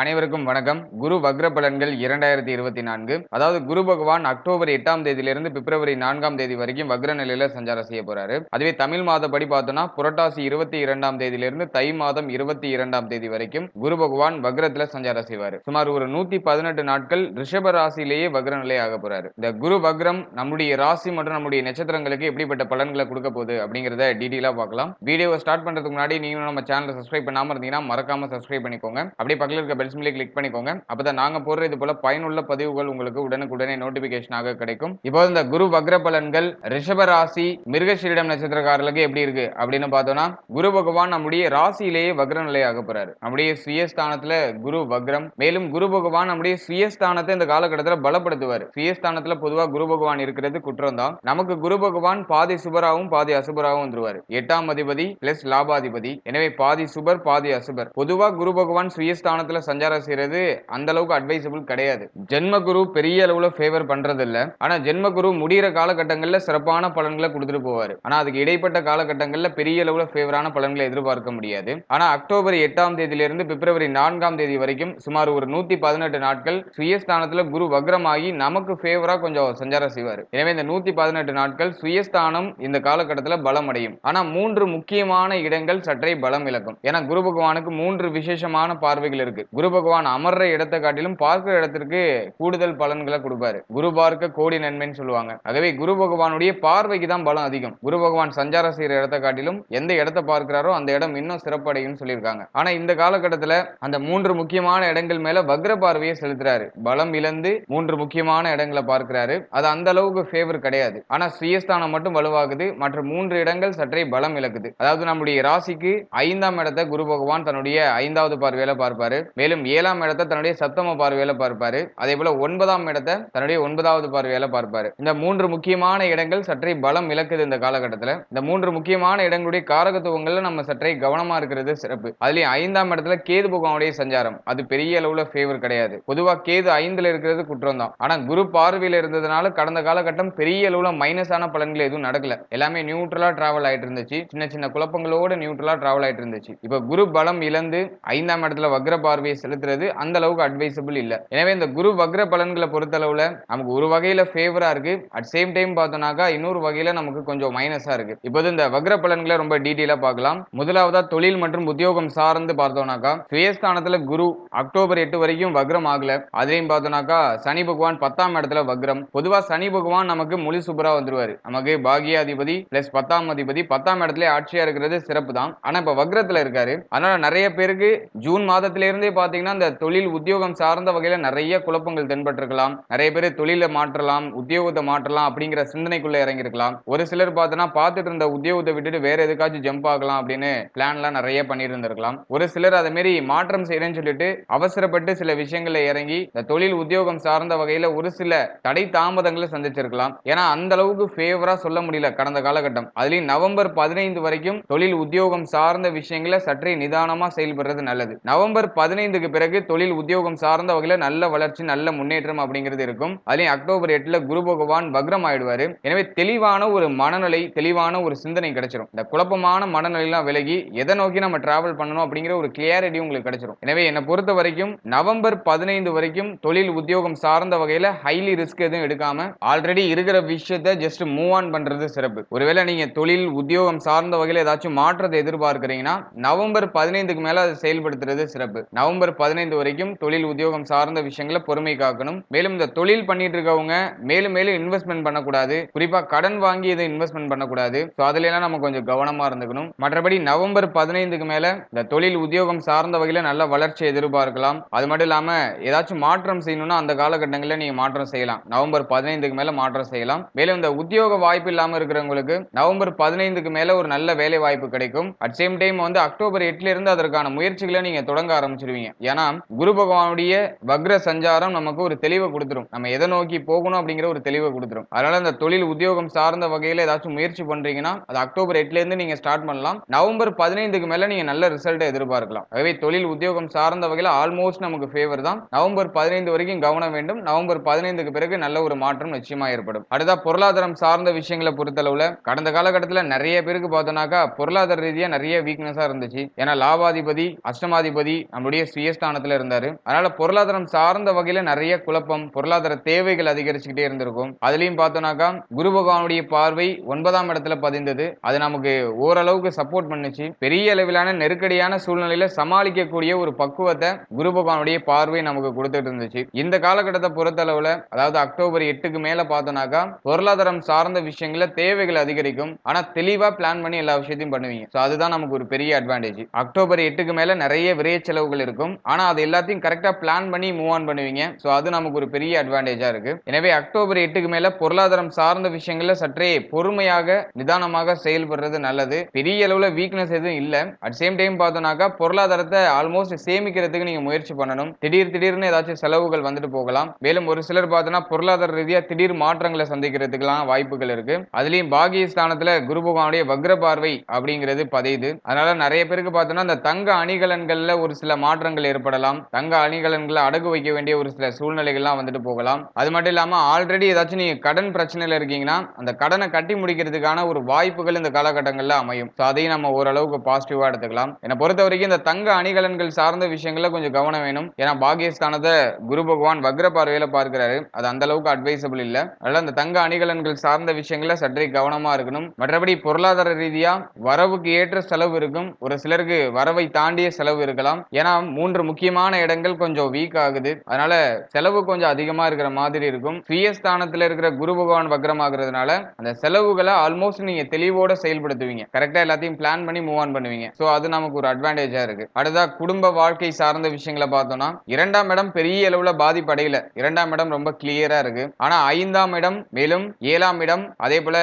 அனைவருக்கும் வணக்கம். குரு வக்ர பலன்கள் இரண்டாயிரத்தி இருபத்தி நான்கு. அதாவது குரு பகவான் அக்டோபர் எட்டாம் தேதியிலிருந்து பிப்ரவரி நான்காம் தேதி வரைக்கும் வக்ர நிலையில சஞ்சாரம் செய்ய போறாரு. அதுவே தமிழ் மாதப்படி பார்த்தோம்னா புரட்டாசி இருபத்தி இரண்டாம் தேதியிலிருந்து தை மாதம் இருபத்தி இரண்டாம் தேதி வரைக்கும் குரு பகவான் வக்ரத்துல சஞ்சாரம் செய்வாரு. சுமார் ஒரு நூத்தி பதினெட்டு நாட்கள் ரிஷப ராசியிலேயே வக்ர நிலை ஆக போறாரு. இந்த குரு வக்ரம் நம்முடைய ராசி மற்றும் நம்முடைய நட்சத்திரங்களுக்கு எப்படிப்பட்ட பலன்களை கொடுக்க போகுது அப்படிங்கறத டீடெயிலா பார்க்கலாம். வீடியோ ஸ்டார்ட் பண்றதுக்கு முன்னாடி நீங்களும் நம்ம சேனலை சப்ஸ்கிரைப் பண்ணாம இருந்தீங்கன்னா மறக்காம சப்ஸ்கிரைப் பண்ணிக்கோங்க. அப்படியே பக்கத்தில் இருக்க பெல் சிம்லி கிளிக் பண்ணிக்கோங்க. அப்பதான் நாங்க போடுற இது போல பயனுள்ள பதிவுகள் உங்களுக்கு உடனுக்குடனே நோட்டிபிகேஷனாக கிடைக்கும். இப்போ இந்த குரு வக்ர பலன்கள் ரிஷப ராசி மிருகசீரிடம் நட்சத்திரக்காரர்களுக்கு எப்படி இருக்கு அப்படின்னு பார்த்தோம்னா குரு பகவான் நம்முடைய ராசியிலேயே வக்ர நிலையாக போறாரு. நம்முடைய சுயஸ்தானத்துல குரு வக்ரம் மேலும் குரு பகவான் நம்முடைய சுயஸ்தானத்தை இந்த காலகட்டத்தில் பலப்படுத்துவார். சுயஸ்தானத்துல பொதுவா குரு பகவான் இருக்கிறது குற்றம் தான் நமக்கு குரு பகவான் பாதி சுபராகவும் பாதி அசுபராகவும் வந்துருவார். எட்டாம் அதிபதி பிளஸ் லாபாதிபதி. எனவே பாதி சுபர் பாதி அசுபர். பொதுவா குரு பகவான் சுயஸ்தானத்துல சஞ்சாரம் செய்யறது அந்த அளவுக்கு அட்வைசபிள் கிடையாது. ஜென்மகுரு பெரிய அளவுல ஃபேவர் பண்றது இல்ல ஆனா ஜென்மகுரு முடிகிற காலகட்டங்கள்ல சிறப்பான பலன்களை கொடுத்துட்டு போவாரு. ஆனா அதுக்கு இடைப்பட்ட காலகட்டங்கள்ல பெரிய அளவுல ஃபேவரான பலன்களை எதிர்பார்க்க முடியாது. ஆனா அக்டோபர் எட்டாம் தேதியிலிருந்து பிப்ரவரி நான்காம் தேதி வரைக்கும் சுமார் ஒரு நூத்தி பதினெட்டு நாட்கள் சுயஸ்தானத்துல குரு வக்ரமாகி நமக்கு ஃபேவரா கொஞ்சம் சஞ்சாரம் செய்வார். எனவே இந்த நூத்தி பதினெட்டு நாட்கள் சுயஸ்தானம் இந்த காலகட்டத்தில் பலம் அடையும் ஆனா மூன்று முக்கியமான இடங்கள் சற்றே பலம் இழக்கும். ஏன்னா குரு பகவானுக்கு மூன்று விசேஷமான பார்வைகள் இருக்கு. குரு பகவான் அமர்ற இடத்தை காட்டிலும் பார்க்கிற இடத்திற்கு கூடுதல் பலன்களை கொடுப்பாரு. குரு பார்க்க கோடி நன்மைன்னு சொல்லுவாங்க. ஆகவே குரு பகவானுடைய பார்வைக்கு தான் பலம் அதிகம். குரு பகவான் சஞ்சாரம் செய்யற இடத்தை காட்டிலும் எந்த இடத்தை பார்க்கிறாரோ அந்த இடம் இன்னும் சிறப்படையும் சொல்லியிருக்காங்க. ஆனா இந்த காலகட்டத்துல அந்த மூன்று முக்கியமான இடங்கள் மேல வக்ர பார்வையை செலுத்துறாரு. பலம் இழந்து மூன்று முக்கியமான இடங்களை பார்க்கிறாரு. அது அந்த அளவுக்கு ஃபேவர் கிடையாது. ஆனா சுயஸ்தானம் மட்டும் வலுவாகுது. மற்ற மூன்று இடங்கள் சற்றே பலம் இழக்குது. அதாவது நம்முடைய ராசிக்கு ஐந்தாம் இடத்தை குரு பகவான் தன்னுடைய ஐந்தாவது பார்வையில பார்ப்பாரு. மேலும் ஏழாம் இடத்தை தன்னுடைய சப்தம பார்வையில பார்ப்பாரு. அதே போல ஒன்பதாம் இடத்தை தன்னுடைய ஒன்பதாவது பார்வையில பார்ப்பாரு. இந்த மூன்று முக்கியமான இடங்கள் சற்றே பலம் இழக்குது இந்த காலகட்டத்தில். இந்த மூன்று முக்கியமான இடங்களுடைய காரகத்துவங்கள்ல நம்ம சற்றே கவனமா இருக்கிறது சிறப்பு. அதுலயும் ஐந்தாம் இடத்துல கேது பகவானுடைய சஞ்சாரம். அது பெரிய அளவுல ஃபேவர் கிடையாது. பொதுவா கேது ஐந்துல இருக்கிறது குற்றம் தான் ஆனா குரு பார்வையில இருந்ததுனால கடந்த காலகட்டம் பெரிய அளவுல மைனஸான பலன்கள் எதுவும் நடக்கல. எல்லாமே நியூட்ரலா டிராவல் ஆயிட்டு இருந்துச்சு. சின்ன சின்ன குழப்பங்களோட நியூட்ரலா டிராவல் ஆயிட்டு இருந்துச்சு. இப்ப குரு பலம் இழந்து ஐந்தாம் இடத்துல வக்ர பார்வையை செலுத்துறது அந்த அளவுக்கு அட்வைசபிள் இல்ல. எனவே இந்த குரு வக்ர பலன்களை பொறுத்தளவுல நமக்கு ஒரு வகையில ஃபேவரா இருக்கு. அட் சேம் டைம் பார்த்தோம்னாக்கா இன்னொரு வகையில நமக்கு கொஞ்சம் மைனஸா இருக்கு. இப்போது இந்த வக்ர பலன்களை ரொம்ப டீட்டெயிலா பார்க்கலாம். முதலாவதா தொழில் மற்றும் உத்தியோகம் சார்ந்து பார்த்தோம்னாக்கா சுயஸ்தானத்துல குரு அக்டோபர் எட்டு வரைக்கும் வக்ரம் ஆகல. அதையும் பார்த்தோம்னாக்கா சனி பகவான் பத்தாம் இடத்துல வக்ரம். பொதுவா சனி பகவான் நமக்கு முழு சூப்பரா வந்துருவாரு. நமக்கு பாகியாதிபதி பிளஸ் பத்தாம் அதிபதி பத்தாம் இடத்துல ஆட்சியா இருக்கிறது சிறப்பு தான் ஆனா இப்ப வக்ரத்துல இருக்காரு. அதனால நிறைய பேருக்கு ஜூன் மாதத்திலிருந்தே இருந்தே பார்த்தீங்கன்னா இந்த தொழில் உத்தியோகம் சார்ந்த வகையில் நிறைய குழப்பங்கள் தென்பட்டிருக்கலாம். நிறைய பேர் தொழிலை மாற்றலாம் உத்தியோகத்தை மாற்றலாம் அப்படிங்கிற சிந்தனைக்குள்ளே இறங்கியிருக்கலாம் ஒரு சிலர் பார்த்தோன்னா பார்த்துட்டு இருந்த உத்தியோகத்தை விட்டுட்டு வேற எதுக்காச்சும் ஜம்ப் ஆகலாம் அப்படின்னு பிளான்லாம் நிறைய பண்ணியிருந்திருக்கலாம் ஒரு சிலர் அதை மாரி மாற்றம் செய்யறேன்னு சொல்லிட்டு அவசரப்பட்டு சில விஷயங்களில் இறங்கி இந்த தொழில் உத்தியோகம் சார்ந்த வகையில் ஒரு சில தடை தாமதங்களை சந்திச்சிருக்கலாம். ஏன்னா அந்த அளவுக்கு ஃபேவரா சொல்ல முடியல கடந்த காலகட்டம். அதுலேயும் நவம்பர் பதினைந்து வரைக்கும் தொழில் உத்தியோகம் சார்ந்த விஷயங்களை சற்றே நிதானமா செயல்படுறது நல்லது. நவம்பர் பதினைந்து பதினைந்துக்கு பிறகு தொழில் உத்தியோகம் சார்ந்த வகையில் நல்ல வளர்ச்சி நல்ல முன்னேற்றம் அப்படிங்கிறது இருக்கும். அதுலயும் அக்டோபர் எட்டுல குரு பகவான் வக்ரம் ஆயிடுவாரு. எனவே தெளிவான ஒரு மனநிலை தெளிவான ஒரு சிந்தனை கிடைச்சிடும் இந்த குழப்பமான மனநிலையெல்லாம் விலகி எதை நோக்கி நம்ம டிராவல் பண்ணணும் அப்படிங்கிற ஒரு கிளியாரிட்டி உங்களுக்கு கிடைச்சிரும். எனவே என்னை பொறுத்த வரைக்கும் நவம்பர் பதினைந்து வரைக்கும் தொழில் உத்தியோகம் சார்ந்த வகையில் ஹைலி ரிஸ்க் எதுவும் எடுக்காம ஆல்ரெடி இருக்கிற விஷயத்த ஜஸ்ட் மூவ் ஆன் பண்றது சிறப்பு. ஒருவேளை நீங்க தொழில் உத்தியோகம் சார்ந்த வகையில் ஏதாச்சும் மாற்றத்தை எதிர்பார்க்கிறீங்கன்னா நவம்பர் பதினைந்துக்கு மேல அதை செயல்படுத்துறது சிறப்பு. நவம்பர் பதினைந்து வரைக்கும் தொழில் உத்தியோகம் சார்ந்த விஷயங்களை பொறுமை காக்கணும். மேலும் இந்த தொழில் பண்ணிட்டு இருக்கவங்க மேலும் மேலும் இன்வெஸ்ட்மெண்ட் பண்ணக்கூடாது. குறிப்பா கடன் வாங்கி இதை இன்வெஸ்ட்மெண்ட் பண்ணக்கூடாது. ஸோ அதுல எல்லாம் நம்ம கொஞ்சம் கவனமா இருந்துக்கணும். மற்றபடி நவம்பர் பதினைந்துக்கு மேல இந்த தொழில் உத்தியோகம் சார்ந்த வகையில நல்ல வளர்ச்சி எதிர்பார்க்கலாம். அது மட்டும் இல்லாம ஏதாச்சும் மாற்றம் செய்யணும்னா அந்த காலகட்டங்களில் நீங்க மாற்றம் செய்யலாம். நவம்பர் பதினைந்துக்கு மேல மாற்றம் செய்யலாம். மேலும் இந்த உத்தியோக வாய்ப்பு இல்லாம இருக்கிறவங்களுக்கு நவம்பர் பதினைந்துக்கு மேல ஒரு நல்ல வேலை வாய்ப்பு கிடைக்கும். அட் சேம் டைம் வந்து அக்டோபர் எட்டுல இருந்து அதற்கான முயற்சிகளை நீங்க தொடங்க ஆரம்பிச்சிருவீங்க. ஏன்னா குரு பகவானுடைய வக்ர சஞ்சாரம் நமக்கு ஒரு தெளிவை கொடுத்துரும். நம்ம எதை நோக்கி போகணும் அப்படிங்கிற ஒரு தெளிவை கொடுத்துரும். அதனால இந்த தொழில் உத்தியோகம் சார்ந்த வகையில் ஏதாச்சும் முயற்சி பண்றீங்கன்னா அது அக்டோபர் எட்டுல இருந்து நீங்க ஸ்டார்ட் பண்ணலாம். நவம்பர் பதினைந்துக்கு மேல நீங்க நல்ல ரிசல்ட்டை எதிர்பார்க்கலாம். ஆகவே தொழில் உத்தியோகம் சார்ந்த வகையில் ஆல்மோஸ்ட் நமக்கு ஃபேவர் தான். நவம்பர் பதினைந்து வரைக்கும் கவனம் வேண்டும். நவம்பர் பதினைந்துக்கு பிறகு நல்ல ஒரு மாற்றம் நிச்சயமா ஏற்படும். அடுத்தா பொருளாதாரம் சார்ந்த விஷயங்களை பொறுத்தளவுல கடந்த காலகட்டத்தில் நிறைய பேருக்கு பார்த்தோம்னாக்கா பொருளாதார ரீதியா நிறைய வீக்னஸா இருந்துச்சு. ஏன்னா லாபாதிபதி அஷ்டமாதிபதி நம்முடைய சுயஸ்தானத்தில் இருந்தார். அதனால் பொருளாதாரம் சார்ந்த வகையில் நிறைய குழப்பம் பொருளாதார தேவைகள் அதிகரிச்சுக்கிட்டே இருந்திருக்கும். அதுலேயும் பார்த்தோம்னாக்கா குரு பகவானுடைய பார்வை ஒன்பதாம் இடத்துல பதிந்தது. அது நமக்கு ஓரளவுக்கு சப்போர்ட் பண்ணுச்சு. பெரிய அளவிலான நெருக்கடியான சூழ்நிலையில சமாளிக்கக்கூடிய ஒரு பக்குவத்தை குரு பகவானுடைய பார்வை நமக்கு கொடுத்துட்டு இருந்துச்சு. இந்த காலகட்டத்தை பொறுத்தளவுல அதாவது அக்டோபர் எட்டுக்கு மேல பார்த்தோம்னாக்கா பொருளாதாரம் சார்ந்த விஷயங்கள தேவைகள் அதிகரிக்கும். ஆனா தெளிவா பிளான் பண்ணி எல்லா விஷயத்தையும் பண்ணுவீங்க. ஸோ அதுதான் நமக்கு ஒரு பெரிய அட்வான்டேஜ் அக்டோபர் எட்டுக்கு மேல நிறைய விரைய செலவுகள் இருக்கும். வரும். ஆனால் அது எல்லாத்தையும் கரெக்டாக பிளான் பண்ணி மூவ் ஆன் பண்ணுவீங்க. ஸோ அது நமக்கு ஒரு பெரிய அட்வான்டேஜாக இருக்கு. எனவே அக்டோபர் எட்டுக்கு மேலே பொருளாதாரம் சார்ந்த விஷயங்களில் சற்றே பொறுமையாக நிதானமாக செயல்படுறது நல்லது. பெரிய அளவில் வீக்னஸ் எதுவும் இல்லை. அட் சேம் டைம் பார்த்தோம்னாக்கா பொருளாதாரத்தை ஆல்மோஸ்ட் சேமிக்கிறதுக்கு நீங்கள் முயற்சி பண்ணணும். திடீர் திடீர்னு ஏதாச்சும் செலவுகள் வந்துட்டு போகலாம். மேலும் ஒரு சிலர் பார்த்தோன்னா பொருளாதார ரீதியாக திடீர் மாற்றங்களை சந்திக்கிறதுக்கெல்லாம் வாய்ப்புகள் இருக்கு. அதுலேயும் பாகிய ஸ்தானத்துல குரு பகவானுடைய வக்ர பார்வை அப்படிங்கிறது பதையுது. அதனால நிறைய பேருக்கு பார்த்தோன்னா அந்த தங்க அணிகலன்களில் ஒரு சில மாற்றங்கள் ஏற்படலாம் தங்க அணிகலன்களை அடகு வைக்க வேண்டிய ஒரு சில சூழ்நிலைகள்லாம் வந்துட்டு போகலாம். அது மட்டும் இல்லாம ஆல்ரெடி ஏதாச்சும் நீங்க கடன் பிரச்சனையில இருக்கீங்கன்னா அந்த கடனை கட்டி முடிக்கிறதுக்கான ஒரு வாய்ப்புகள் இந்த காலகட்டங்கள்ல அமையும். ஸோ அதையும் நம்ம ஓரளவுக்கு பாசிட்டிவா எடுத்துக்கலாம். என்னை பொறுத்த வரைக்கும் இந்த தங்க அணிகலன்கள் சார்ந்த விஷயங்கள்ல கொஞ்சம் கவனம் வேணும். ஏன்னா பாகியஸ்தானத்தை குரு பகவான் வக்ர பார்வையில பார்க்கிறாரு. அது அந்த அளவுக்கு அட்வைசபிள் இல்ல. அதனால அந்த தங்க அணிகலன்கள் சார்ந்த விஷயங்கள்ல சற்றே கவனமா இருக்கணும். மற்றபடி பொருளாதார ரீதியா வரவுக்கு ஏற்ற செலவு இருக்கும். ஒரு சிலருக்கு வரவை தாண்டிய செலவு இருக்கலாம். ஏன்னா மூன்று முக்கியமான இடங்கள் கொஞ்சம் வீக் ஆகுது. அதனால செலவு கொஞ்சம் அதிகமா இருக்கிற மாதிரி இருக்கும். சுயஸ்தானத்துல இருக்கிற குரு பகவான் வக்ரமாகிறதுனால அந்த செலவுகளை ஆல்மோஸ்ட் நீங்க தெளிவோட செயல்படுத்துவீங்க. கரெக்டா எல்லாத்தையும் பிளான் பண்ணி மூவ் ஆன் பண்ணுவீங்க. சோ அது நமக்கு ஒரு அட்வான்டேஜா இருக்கு. அடுத்தா குடும்ப வாழ்க்கை சார்ந்த விஷயங்களை பார்த்தோம்னா இரண்டாம் இடம் பெரிய அளவுல பாதிப்படையில. இரண்டாம் இடம் ரொம்ப கிளியரா இருக்கு. ஆனா ஐந்தாம் இடம் மேலும் ஏழாம் இடம் அதே போல